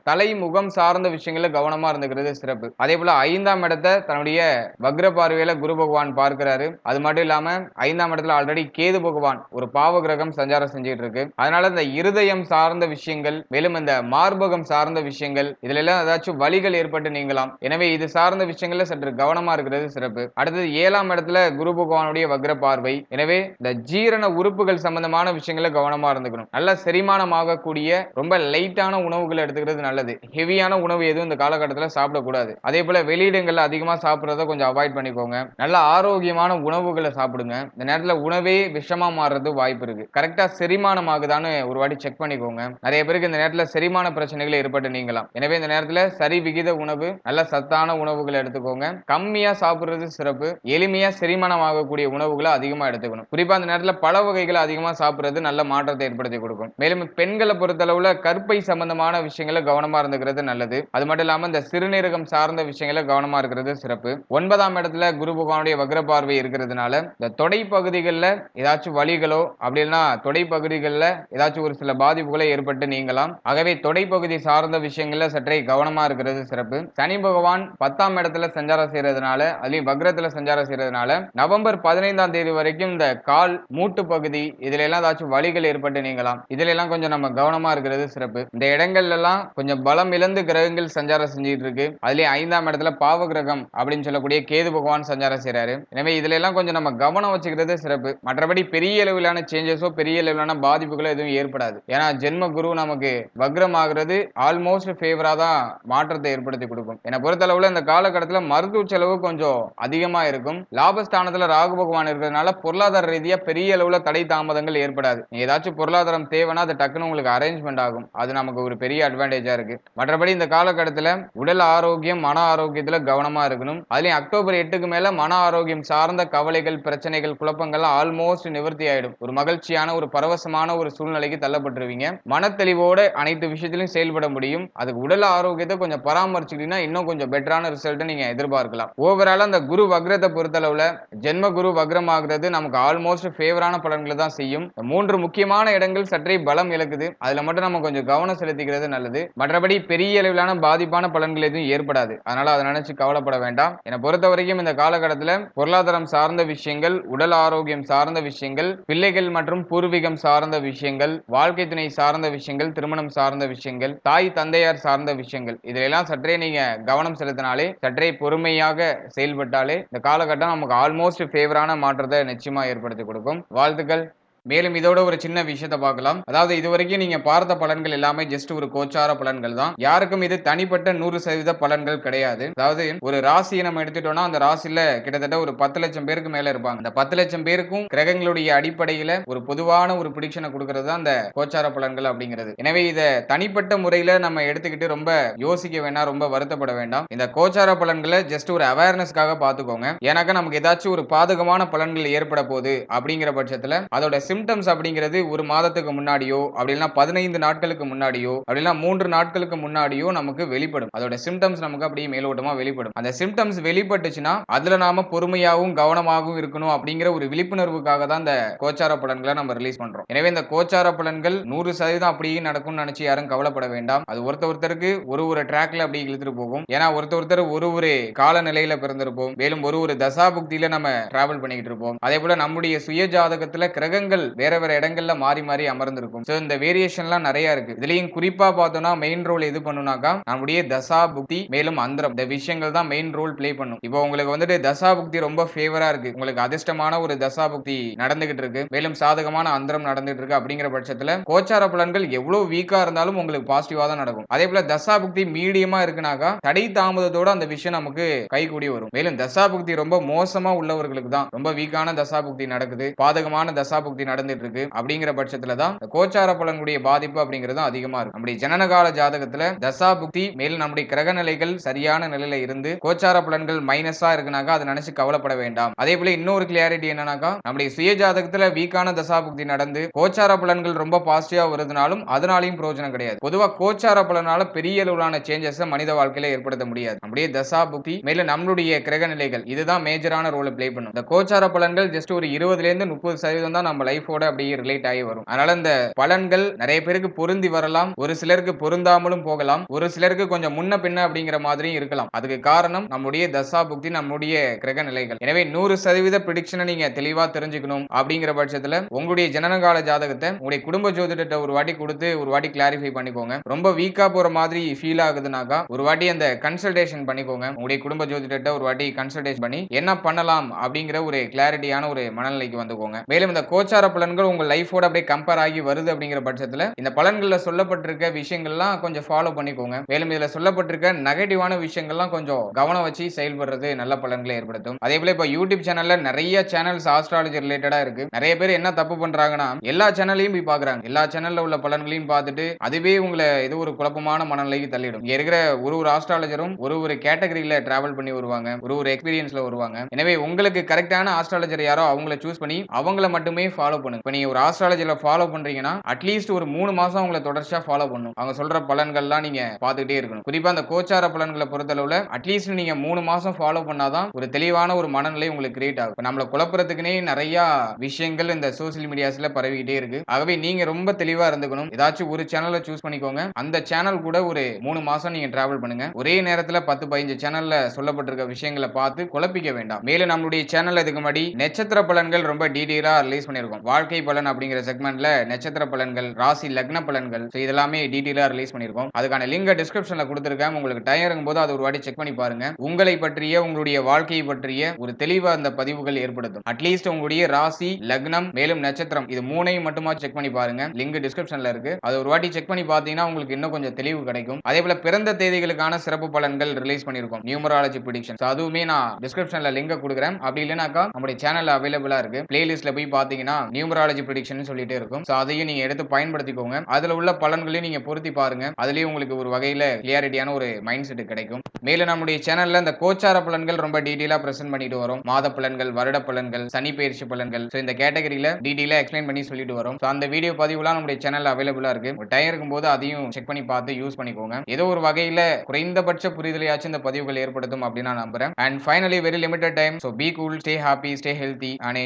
தலை முகம் சார்ந்த விஷயங்களில் கவனமாக இருந்துக்கிறது சிறப்பு. அதே போல் ஐந்தாம் இடத்தை தன்னுடைய வக்ர பார்வையில் குரு பகவான் பார்க்கிறாரு. அது மட்டும் இல்லாமல் ஐந்தாம் இடத்துல ஆல்ரெடி கேது பகவான் ஒரு பாவ கிரகம் சஞ்சாரம் செஞ்சுட்டு இருக்கு அதனால இந்த இருதயம் சார்ந்த விஷயங்கள் மேலும் இந்த மார்பகம் சார்ந்த விஷயங்கள் இதுல எல்லாம் ஏதாச்சும் வழிகள் ஏற்பட்டு நீங்களாம் எனவே இது சார்ந்த விஷயங்கள்ல சற்று கவனமா இருக்கிறது சிறப்பு. அடுத்தது ஏழாம் இடத்துல குரு பகவானுடைய வக்ர பார்வை. எனவே இந்த ஜீரண உறுப்புகள் சம்பந்தமான விஷயங்கள கவனமா இருந்துக்கணும். நல்ல செரிமானம் ஆகக்கூடிய ரொம்ப லைட்டான உணவுகளை எடுத்துக்கிறது நல்லது. ஹெவியான உணவு எதுவும் இந்த காலகட்டத்தில் சாப்பிடக்கூடாது. அதே போல வெளியிடங்கள்ல அதிகமா சாப்பிட்றத கொஞ்சம் அவாய்ட் பண்ணிக்கோங்க. நல்ல ஆரோக்கியமான உணவுகளை சாப்பிடுங்க. இந்த நேரத்தில் உணவே விஷமா மாறுறது வாய்ப்பு இருக்கு. கரெக்டா செரிமானம் ஆகுதான்னு ஒரு வாட்டி செக் பண்ணிக்கோங்க. நிறைய பேருக்கு இந்த நேரத்தில் செரிமான பிரச்சனைகள் ஏற்பட்டு நீங்களாம் எனவே இந்த நேரத்தில் சரி விகித உணவு நல்ல சத்தான உணவுகளை எடுத்துக்கோங்க. கம்மியா சாப்பிடுறது சிறப்பு. எளிமையா செரிமானம் ஆகக்கூடிய உணவுகளை அதிகமா எடுத்துக்கணும். குறிப்பா அந்த நேரத்துல பழ வகைகளை அதிகமாக சாப்பிடுறது நல்ல மாற்றத்தை ஏற்படுத்தி கொடுக்கும். மேலும் பெண்களை பொறுத்தளவுல கற்பை சம்பந்தமான விஷயங்களை கவனமாக இருந்துக்கிறது நல்லது. அது மட்டும் இல்லாமல் இந்த சிறுநீரகம் சார்ந்த விஷயங்களை கவனமாக இருக்கிறது சிறப்பு. ஒன்பதாம் இடத்துல குரு பகவானுடைய வக்ர பார்வை இருக்கிறதுனால இந்த தொடை பகுதிகளில் ஏதாச்சும் வழிகளோ அப்படி இல்லைன்னா தொடை பகுதிகளில் ஏதாச்சும் ஒரு சில பாதிப்புகளை ஏற்பட்டு நீங்கலாம். ஆகவே தொடை பகுதி சார்ந்த விஷயங்களில் சற்றே கவனமாக இருக்கிறது சிறப்பு. சனி பகவான் பத்தாம் இடத்துல சஞ்சாரம் செய்யறதுனால அதுலேயும் வக்ரத்தில் சஞ்சாரம் செய்யறதுனால நவம்பர் பதினைந்தாம் தேதி வரைக்கும் இந்த கால் மூட்டு பகுதி இதுல எல்லாம் ஏதாச்சும் வழிகள் ஏற்பட்டு நீங்களாம் இதுல எல்லாம் கொஞ்சம் நம்ம கவனமா இருக்கிறது சிறப்பு. இந்த இடங்கள்ல எல்லாம் கொஞ்சம் பலம் இழந்து கிரகங்கள் சஞ்சாரம் செஞ்சுட்டு இருக்கு அதுலயே ஐந்தாம் இடத்துல பாவ கிரகம் அப்படின்னு சொல்லக்கூடிய கேது பகவான் சஞ்சாரம் செய்யறாரு எனவே இதுல எல்லாம் கொஞ்சம் நம்ம கவனம் வச்சுக்கிறது சிறப்பு. மற்றபடி பெரிய அளவிலான சேஞ்சஸோ பெரிய அளவிலான பாதிப்புகளோ எதுவும் ஏற்படாது. ஏன்னா ஜென்ம குரு நமக்கு வக்ரம் ஆகுறது ஆல்மோஸ்ட் ஃபேவரா தான் மாற்றத்தை ஏற்படுத்தி கொடுக்கும். என்னை பொறுத்தளவுல இந்த காலகட்டத்தில் மருத்துவ செலவு கொஞ்சம் அதிகமா இருக்கும். லாபஸ்தானத்துல ராகு பகவான் இருக்கிறதுனால பொருளாதார ரீதியா பெரிய அளவுல தடை தாமதங்கள் ஏற்படாது. ஏதாச்சும் பொருளாதாரம் தேவைன்னா அது டக்குன்னு உங்களுக்கு அரேஞ்ச்மெண்ட் ஆகும். அது நமக்கு ஒரு பெரிய அட்வான்டேஜா இருக்கு. மற்றபடி இந்த காலகட்டத்தில் உடல் ஆரோக்கியம் மன ஆரோக்கியத்துல கவனமா இருக்கணும். அதுலயும் அக்டோபர் எட்டுக்கு மேல மன ஆரோக்கியம் சார்ந்த கவலைகள் பிரச்சனைகள் குழப்பங்கள் ஆல்மோஸ்ட் நிவர்த்தி ஆயிடும். ஒரு மகிழ்ச்சியான ஒரு பரவசமான ஒரு சூழ்நிலைக்கு தள்ளப்பட்டுருவீங்க. மனத்தெளிவோட அனைத்து விஷயத்திலும் செயல்பட முடியும். அதுக்கு உடல் ஆரோக்கியத்தை கொஞ்சம் பராமரிச்சுக்கிட்டீங்கன்னா இன்னும் கொஞ்சம் பெட்டரான ரிசல்ட்டை நீங்க எதிர்பார்க்கலாம். ஓவரால் அந்த குரு வக்ரத்தை பொறுத்தளவுல ஜென்ம குரு வக்ரம் ஆகுறது நமக்கு ஆல்மோஸ்ட் ஃபேவரான பலன்களை தான் செய்யும். மூன்று முக்கியமான இடங்கள் சற்றே பலம் இழக்குது. அதுல மட்டும் நம்ம கொஞ்சம் கவனம் செலுத்திக்கிறது நல்லது. மற்றபடி பெரிய அளவிலான பாதிப்பான பலன்கள் எதுவும் ஏற்படாது. அதனால அதை நினைச்சு கவலைப்பட வேண்டாம். என்னை பொறுத்த வரைக்கும் இந்த காலகட்டத்தில் பொருளாதாரம் சார்ந்த விஷயங்கள் உடல் ஆரோக்கியம் சார்ந்த விஷயங்கள் பிள்ளைகள் மற்றும் பூர்வீகம் சார்ந்த விஷயங்கள் வாழ்க்கை துணை சார்ந்த விஷயங்கள் திருமணம் சார்ந்த விஷயங்கள் தாய் தந்தையார் சார்ந்த விஷயங்கள். இதிலெல்லாம் சற்றே நீங்க கவனம் செலுத்தினாலே சற்றே பொறுமையாக செயல்பட்டாலே இந்த காலகட்டம் நமக்கு ஆல்மோஸ்ட் ஃபேவரான மாற்றத்தை நிச்சயமா ஏற்படுத்தி கொடுக்கும். வாழ்த்துக்கள் மேலும் இதோட ஒரு சின்ன விஷயத்த பார்க்கலாம். அதாவது இதுவரைக்கும் நீங்க பார்த்த பலன்கள் எல்லாமே ஜஸ்ட் ஒரு கோச்சார பலன்கள் தான். யாருக்கும் இது தனிப்பட்ட நூறு சதவீத பலன்கள் கிடையாது. அதாவது ஒரு ராசியை நம்ம எடுத்துட்டோம்னா அந்த ராசியில கிட்டத்தட்ட ஒரு பத்து லட்சம் பேருக்கு மேல இருப்பாங்க. அந்த பத்து லட்சம் பேருக்கும் கிரகங்களுடைய அடிப்படையில ஒரு பொதுவான ஒரு பிடிக்ஷனை கொடுக்கறது தான் அந்த கோச்சார பலன்கள் அப்படிங்கிறது. எனவே இதை தனிப்பட்ட முறையில நம்ம எடுத்துக்கிட்டு ரொம்ப யோசிக்க வேண்டாம் ரொம்ப வருத்தப்பட வேண்டாம். இந்த கோச்சார பலன்களை ஜஸ்ட் ஒரு அவேர்னஸ்க்காக பார்த்துக்கோங்க. ஏன்னாக்கா நமக்கு ஏதாச்சும் ஒரு பாதகமான பலன்கள் ஏற்பட போகுது அப்படிங்கிற பட்சத்துல அதோட சிம்டம்ஸ் அப்படிங்கிறது ஒரு மாதத்துக்கு முன்னாடியோ அப்படின்னா பதினைந்து நாட்களுக்கு முன்னாடியோ அப்படின்னா மூன்று நாட்களுக்கு முன்னாடியோ நமக்கு வெளிப்படும். அதோட சிம்டம்ஸ் நமக்கு அப்படியே மேலோட்டமா வெளிப்படும். அந்த சிம்டம்ஸ் வெளிப்பட்டுச்சுன்னா அதுல நாம பொறுமையாகவும் கவனமாகவும் இருக்கணும் அப்படிங்கிற ஒரு விழிப்புணர்வுக்காக தான் இந்த கோச்சார பலன்களை நம்ம ரிலீஸ் பண்றோம். எனவே இந்த கோச்சார பலன்கள் நூறு சதவீதம் அப்படியே நடக்கும்னு நினைச்சு யாரும் கவலைப்பட வேண்டாம். அது ஒருத்த ஒருத்தருக்கு ஒரு ஒரு ட்ராக்ல அப்படி இழுத்துட்டு போகும். ஏன்னா ஒருத்த ஒருத்தர் ஒரு ஒரு காலநிலையில பிறந்திருப்போம். மேலும் ஒரு ஒரு தசாபுக்தியில நம்ம டிராவல் பண்ணிக்கிட்டு இருப்போம். அதே போல நம்முடைய சுய ஜாதகத்துல கிரகங்கள் வேற வேற இடங்கள்ல மாறி மாறி அமர்ந்திருக்கும். ஸோ இந்த வேரியேஷன்லாம் நிறைய இருக்கு. இதுலயும் குறிப்பா பார்த்தோம்னா மெயின் ரோல் எது பண்ணுனாக்கா நம்முடைய தசா புக்தி மேலும் அந்தரம். இந்த விஷயங்கள் தான் மெயின் ரோல் பிளே பண்ணும். இப்போ உங்களுக்கு வந்துட்டு தசா புக்தி ரொம்ப ஃபேவரா இருக்கு. உங்களுக்கு அதிர்ஷ்டமான ஒரு தசா புக்தி நடந்துகிட்டு இருக்கு. மேலும் சாதகமான அந்தரம் நடந்துட்டு இருக்கு அப்படிங்கிற பட்சத்துல கோச்சார பலன்கள் எவ்வளவு வீக்கா இருந்தாலும் உங்களுக்கு பாசிட்டிவா தான் நடக்கும். அதே போல தசா புக்தி மீடியமா இருக்குனாக்கா தடை தாமதத்தோட அந்த விஷயம் நமக்கு கைகூடி வரும். மேலும் தசா புக்தி ரொம்ப மோசமா உள்ளவர்களுக்கு தான் ரொம்ப வீக்கான தசா புக்தி நடக்குது. பாதகமான தசா புக்தி நடந்துட்டு இருக்கு அப்படிங்கிற பட்சத்துல தான் கோச்சார பலனுடைய பாதிப்பு அப்படிங்கிறது அதிகமா இருக்கும் நம்முடைய ஜனனகால ஜாதகத்துல தசா புக்தி மேலும் நம்முடைய கிரக நிலைகள் சரியான நிலையில இருந்து கோச்சார பலன்கள் மைனஸா இருக்குனாக்கா அதை நினைச்சு கவலைப்பட வேண்டாம். அதே போல இன்னொரு கிளியாரிட்டி என்னன்னாக்கா நம்முடைய சுய ஜாதகத்துல வீக்கான தசா புக்தி நடந்து கோச்சார பலன்கள் ரொம்ப பாசிட்டிவா வருதுனாலும் அதனாலையும் பிரயோஜனம் கிடையாது. பொதுவா கோச்சார பலனால பெரிய அளவிலான சேஞ்சஸ் மனித வாழ்க்கையில ஏற்படுத்த முடியாது. நம்முடைய தசா புக்தி மேலும் நம்மளுடைய கிரக நிலைகள் இதுதான் மேஜரான ரோலை ப்ளே பண்ணும். இந்த கோச்சார பலன்கள் ஜஸ்ட் ஒரு இருபதுல இருந்து முப்பது சதவீதம் தான் நம்ம லைஃப் லைஃபோட அப்படியே ரிலேட் ஆகி வரும். அதனால இந்த பலன்கள் நிறைய பேருக்கு பொருந்தி வரலாம். ஒரு சிலருக்கு பொருந்தாமலும் போகலாம். ஒரு சிலருக்கு கொஞ்சம் முன்ன பின்ன அப்படிங்கிற மாதிரியும் இருக்கலாம். அதுக்கு காரணம் நம்முடைய தசா புக்தி நம்முடைய கிரக நிலைகள். எனவே நூறு சதவீத ப்ரிடிக்ஷனை நீங்க தெளிவா தெரிஞ்சுக்கணும் அப்படிங்கிற பட்சத்துல உங்களுடைய ஜனனகால ஜாதகத்தை உங்களுடைய குடும்ப ஜோதிடத்தை ஒரு வாட்டி கொடுத்து ஒரு வாட்டி கிளாரிஃபை பண்ணிக்கோங்க. ரொம்ப வீக்கா போற மாதிரி ஃபீல் ஆகுதுனாக்கா ஒரு வாட்டி அந்த கன்சல்டேஷன் பண்ணிக்கோங்க. உங்களுடைய குடும்ப ஜோதிடத்தை ஒரு வாட்டி கன்சல்டேஷன் பண்ணி என்ன பண்ணலாம் அப்படிங்கிற ஒரு கிளாரிட்டியான ஒரு மனநிலைக்கு வந்துக்கோங்க. மேலும் இந்த கோச்சார பலன்கள் உங்க லைஃபோட அப்படியே கம்பேர் ஆகி வருது அப்படிங்கிற பட்சத்துல இந்த பலன்களில் சொல்லப்பட்டிருக்க விஷயங்கள்லாம் கொஞ்சம் ஃபாலோ பண்ணிக்கோங்க. மேலும் இதுல சொல்லப்பட்டிருக்க நெகட்டிவான விஷயங்கள்லாம் கொஞ்சம் கவனம் வச்சு செயல்படுறது நல்ல பலன்களை ஏற்படுத்தும். அதே போல இப்போ யூடியூப் சேனலில் நிறைய சேனல்ஸ் ஆஸ்ட்ராலஜி ரிலேட்டடா இருக்கு. நிறைய பேர் என்ன தப்பு பண்றாங்கன்னா எல்லா சேனலையும் போய் பாக்குறாங்க. எல்லா சேனலில் உள்ள பலன்களையும் பார்த்துட்டு அதுவே உங்களை ஏதோ ஒரு குழப்பமான மனநிலைக்கு தள்ளிடும். இங்கே இருக்கிற ஒரு ஒரு ஆஸ்ட்ராலஜரும் ஒரு ஒரு கேட்டகரியில் டிராவல் பண்ணி வருவாங்க. ஒரு ஒரு எக்ஸ்பீரியன்ஸ்ல வருவாங்க. எனவே உங்களுக்கு கரெக்டான ஆஸ்ட்ராலஜர் யாரோ அவங்கள சூஸ் பண்ணி அவங்கள மட்டுமே ஃபாலோ பண்ணுங்க. இப்போ நீங்க ஒரு ஆஸ்ட்ராலஜில ஃபாலோ பண்றீங்கன்னா அட்லீஸ்ட் ஒரு மூணு மாசம் உங்களை தொடர்ச்சியா ஃபாலோ பண்ணும் அவங்க சொல்ற பலன்கள்லாம் நீங்க பார்த்துக்கிட்டே இருக்கணும். குறிப்பா அந்த கோச்சார பலன்களை பொறுத்தளவுல அட்லீஸ்ட் நீங்க மூணு மாசம் ஃபாலோ பண்ணாதான் ஒரு தெளிவான ஒரு மனநிலை உங்களுக்கு கிரியேட் ஆகும். இப்ப நம்மள குழப்பறதுக்குனே நிறைய விஷயங்கள் இந்த சோசியல் மீடியாஸ்ல பரவிக்கிட்டே இருக்கு. ஆகவே நீங்க ரொம்ப தெளிவா இருந்துக்கணும். ஏதாச்சும் ஒரு சேனலை சூஸ் பண்ணிக்கோங்க. அந்த சேனல் கூட ஒரு மூணு மாசம் நீங்க டிராவல் பண்ணுங்க. ஒரே நேரத்துல பத்து பதினஞ்சு சேனல்ல சொல்லப்பட்டிருக்க விஷயங்களை பார்த்து குழப்பிக்க வேண்டாம். மேலும் நம்மளுடைய சேனல் இதுக்கு முன்னாடி நட்சத்திர பலன்கள் ரொம்ப டீடைலா ரிலீஸ் பண்ணிருக்கோம் வாழ்க்கை பலன் அப்படிங்கிற செக்மெண்ட்ல நட்சத்திர பலன்கள் ராசி லக்ன பலன்கள். இதெல்லாமே டீட்டெயிலாக ரிலீஸ் பண்ணியிருக்கோம். அதுக்கான லிங்க் டிஸ்கிரிப்ஷன்ல கொடுத்துருக்கேன். உங்களுக்கு டயருங்கும் போது அது ஒரு வாட்டி செக் பண்ணி பாருங்க. உங்களை பற்றிய உங்களுடைய வாழ்க்கையை பற்றிய ஒரு தெளிவா அந்த பதிவுகள் ஏற்படுத்தும். அட்லீஸ்ட் உங்களுடைய ராசி லக்னம் மேலும் நட்சத்திரம் இது மூணையும் மட்டுமா செக் பண்ணி பாருங்க. லிங்க் டிஸ்கிரிப்ஷன்ல இருக்கு. அது ஒரு வாட்டி செக் பண்ணி பார்த்தீங்கன்னா உங்களுக்கு இன்னும் கொஞ்சம் தெளிவு கிடைக்கும். அதே போல பிறந்த தேதிகளுக்கான சிறப்பு பலன்கள் ரிலீஸ் பண்ணிருக்கோம் நியூமராலஜி பிடிக்ஷன் அதுவுமே நான் டிஸ்கிரிப்ஷன்ல லிங்க் கொடுக்குறேன். அப்படி இல்லைனாக்கா நம்முடைய சேனல் அவைலபிளா இருக்கு. பிளேலிஸ்ட்ல போய் பாத்தீங்கன்னா நியூமராலஜி ப்ரிடிக்ஷன் சொல்லிட்டே இருக்கும். ஸோ அதையும் நீங்கள் எடுத்து பயன்படுத்திக்கோங்க. அதில் உள்ள பலன்களையும் நீங்கள் பொருத்தி பாருங்க. அதுலேயும் உங்களுக்கு ஒரு வகையில் கிளியாரிட்டியான ஒரு மைண்ட் செட் கிடைக்கும். மேலும் நம்முடைய சேனலில் இந்த கோச்சார பலன்கள் ரொம்ப டீட்டெயிலாக ப்ரெசென்ட் பண்ணிட்டு வரும். மாத பலன்கள் வருட பலன்கள் சனி பயிற்சி பலன்கள். ஸோ இந்த கேட்டகரியில் டீட்டெயிலாக எக்ஸ்பிளைன் பண்ணி சொல்லிட்டு வரும். ஸோ அந்த வீடியோ பதிவுலாம் நம்முடைய சேனல் அவைலபிளாக இருக்கு. ஒரு டைம் இருக்கும்போது அதையும் செக் பண்ணி பார்த்து யூஸ் பண்ணிக்கோங்க. ஏதோ ஒரு வகையில் குறைந்தபட்ச புரிதலையாச்சும் இந்த பதிவுகள் ஏற்படுத்தும் அப்படின்னு நான் நம்புறேன் and finally very limited time so be cool stay happy stay healthy and